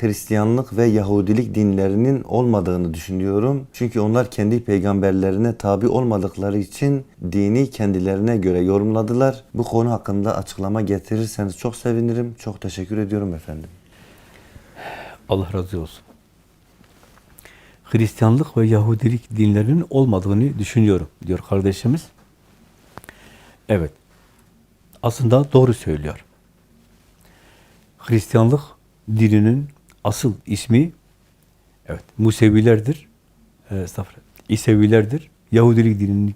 Hristiyanlık ve Yahudilik dinlerinin olmadığını düşünüyorum. Çünkü onlar kendi peygamberlerine tabi olmadıkları için dini kendilerine göre yorumladılar. Bu konu hakkında açıklama getirirseniz çok sevinirim. Çok teşekkür ediyorum efendim. Allah razı olsun. Hristiyanlık ve Yahudilik dinlerinin olmadığını düşünüyorum diyor kardeşimiz. Evet. Aslında doğru söylüyor. Hristiyanlık dininin asıl ismi evet Musevilerdir. E, İsevilerdir. Yahudilik dininin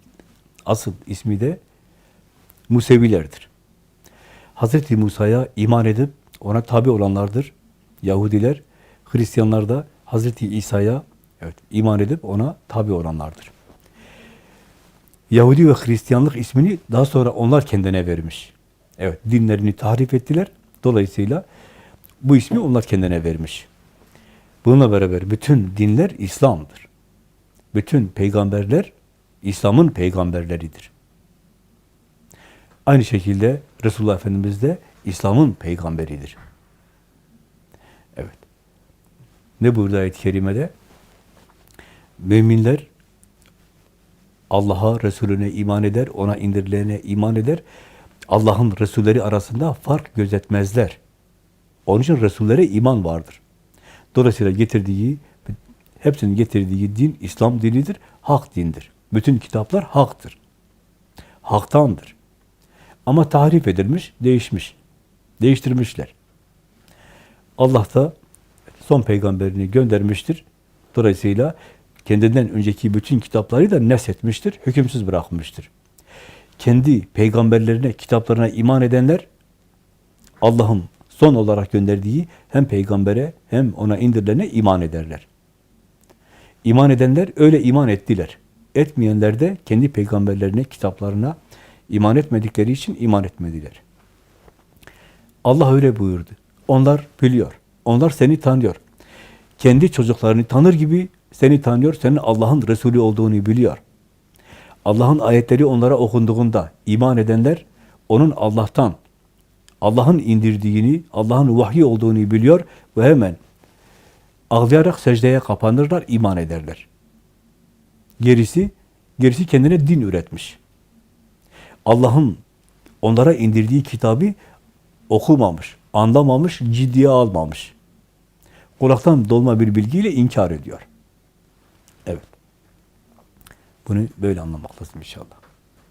asıl ismi de Musevilerdir. Hazreti Musa'ya iman edip ona tabi olanlardır Yahudiler. Hristiyanlar da Hazreti İsa'ya evet iman edip ona tabi olanlardır. Yahudi ve Hristiyanlık ismini daha sonra onlar kendine vermiş. Evet, dinlerini tahrif ettiler. Dolayısıyla bu ismi onlar kendine vermiş. Bununla beraber bütün dinler İslam'dır. Bütün peygamberler İslam'ın peygamberleridir. Aynı şekilde Resulullah Efendimiz de İslam'ın peygamberidir. Evet. Ne burada ayet-i kerimede? Müminler Allah'a, Resulüne iman eder, ona indirilene iman eder. Allah'ın Resulleri arasında fark gözetmezler. Onun için Resullere iman vardır. Dolayısıyla getirdiği, hepsinin getirdiği din İslam dinidir, hak dindir. Bütün kitaplar haktır. Haktandır. Ama tahrif edilmiş, değişmiş. Değiştirmişler. Allah da son peygamberini göndermiştir. Dolayısıyla kendinden önceki bütün kitapları da neshetmiştir, hükümsüz bırakmıştır. Kendi peygamberlerine, kitaplarına iman edenler Allah'ın son olarak gönderdiği hem peygambere hem ona indirilene iman ederler. İman edenler öyle iman ettiler. Etmeyenler de kendi peygamberlerine, kitaplarına iman etmedikleri için iman etmediler. Allah öyle buyurdu. Onlar biliyor. Onlar seni tanıyor. Kendi çocuklarını tanır gibi seni tanıyor. Senin Allah'ın Resulü olduğunu biliyor. Allah'ın ayetleri onlara okunduğunda iman edenler onun Allah'tan, Allah'ın indirdiğini, Allah'ın vahyi olduğunu biliyor ve hemen ağlayarak secdeye kapanırlar, iman ederler. Gerisi, gerisi kendine din üretmiş. Allah'ın onlara indirdiği kitabı okumamış, anlamamış, ciddiye almamış. Kulaktan dolma bir bilgiyle inkar ediyor. Evet. Bunu böyle anlamak lazım inşallah.